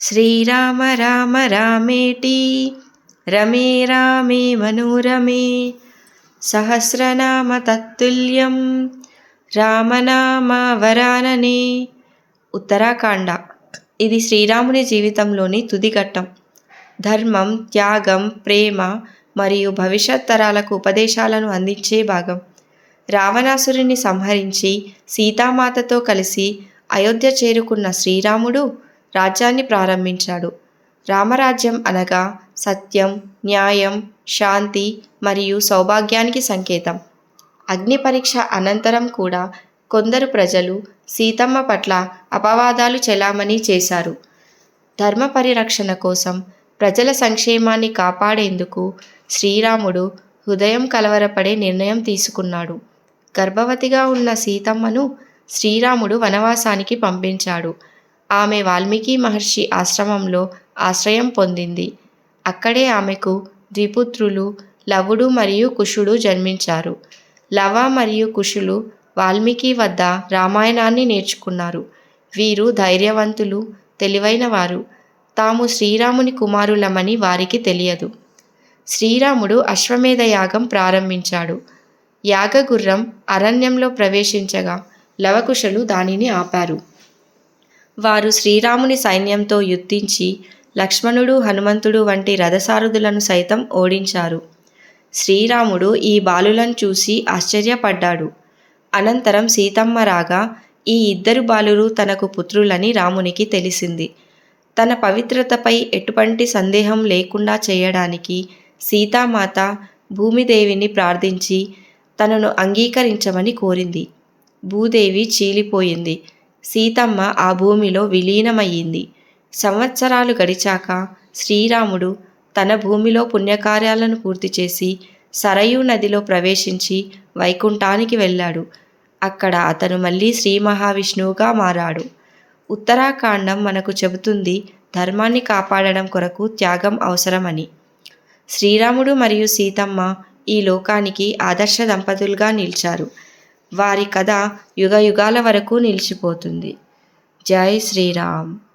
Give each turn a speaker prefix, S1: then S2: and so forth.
S1: శ్రీరామ రామ రామేటి రమే రామే మనోరమే సహస్రనామ తత్తుల్యం రామనామ వరాననే. ఉత్తరాఖండ. ఇది శ్రీరాముని జీవితంలోని తుది ఘట్టం. ధర్మం త్యాగం ప్రేమ మరియు భవిష్యత్ తరాలకు ఉపదేశాలను అందించే భాగం. రావణాసురుని సంహరించి సీతామాతతో కలిసి అయోధ్య చేరుకున్న శ్రీరాముడు రాజ్యాన్ని ప్రారంభించాడు. రామరాజ్యం అనగా సత్యం న్యాయం శాంతి మరియు సౌభాగ్యానికి సంకేతం. అగ్ని పరీక్ష అనంతరం కూడా కొందరు ప్రజలు సీతమ్మ పట్ల అపవాదాలు చెలామణి చేశారు. ధర్మ పరిరక్షణ కోసం ప్రజల సంక్షేమాన్ని కాపాడేందుకు శ్రీరాముడు హృదయం కలవరపడే నిర్ణయం తీసుకున్నాడు. గర్భవతిగా ఉన్న సీతమ్మను శ్రీరాముడు వనవాసానికి పంపించాడు. ఆమె వాల్మీకి మహర్షి ఆశ్రమంలో ఆశ్రయం పొందింది. అక్కడే ఆమెకు ద్విపుత్రులు లవుడు మరియు కుషుడు జన్మించారు. లవ మరియు కుషులు వాల్మీకి వద్ద రామాయణాన్ని నేర్చుకున్నారు. వీరు ధైర్యవంతులు తెలివైన వారు తాము శ్రీరాముని కుమారులమని వారికి తెలియదు. శ్రీరాముడు అశ్వమేధ యాగం ప్రారంభించాడు. యాగగుర్రం అరణ్యంలో ప్రవేశించగా లవకుశలు దానిని ఆపారు. వారు శ్రీరాముని సైన్యంతో యుద్ధించి లక్ష్మణుడు హనుమంతుడు వంటి రథసారథులను సైతం ఓడించారు. శ్రీరాముడు ఈ బాలులను చూసి ఆశ్చర్యపడ్డాడు. అనంతరం సీతమ్మ రాగా ఈ ఇద్దరు బాలురు తనకు పుత్రులని రామునికి తెలిసింది. తన పవిత్రతపై ఎటువంటి సందేహం లేకుండా చేయడానికి సీతామాత భూమిదేవిని ప్రార్థించి తనను అంగీకరించమని కోరింది. భూదేవి చీలిపోయింది. సీతమ్మ ఆ భూమిలో విలీనమయ్యింది. సంవత్సరాలు గడిచాక శ్రీరాముడు తన భూమిలో పుణ్యకార్యాలను పూర్తి చేసి సరయూ నదిలో ప్రవేశించి వైకుంఠానికి వెళ్ళాడు. అక్కడ అతను మళ్ళీ శ్రీ మహావిష్ణువుగా మారాడు. ఉత్తరాఖండం మనకు చెబుతుంది ధర్మాన్ని కాపాడడం కొరకు త్యాగం అవసరమని. శ్రీరాముడు మరియు సీతమ్మ ఈ లోకానికి ఆదర్శ దంపతులుగా నిలిచారు. వారి కథ యుగ యుగాల వరకు నిలిచిపోతుంది. జై శ్రీరామ్.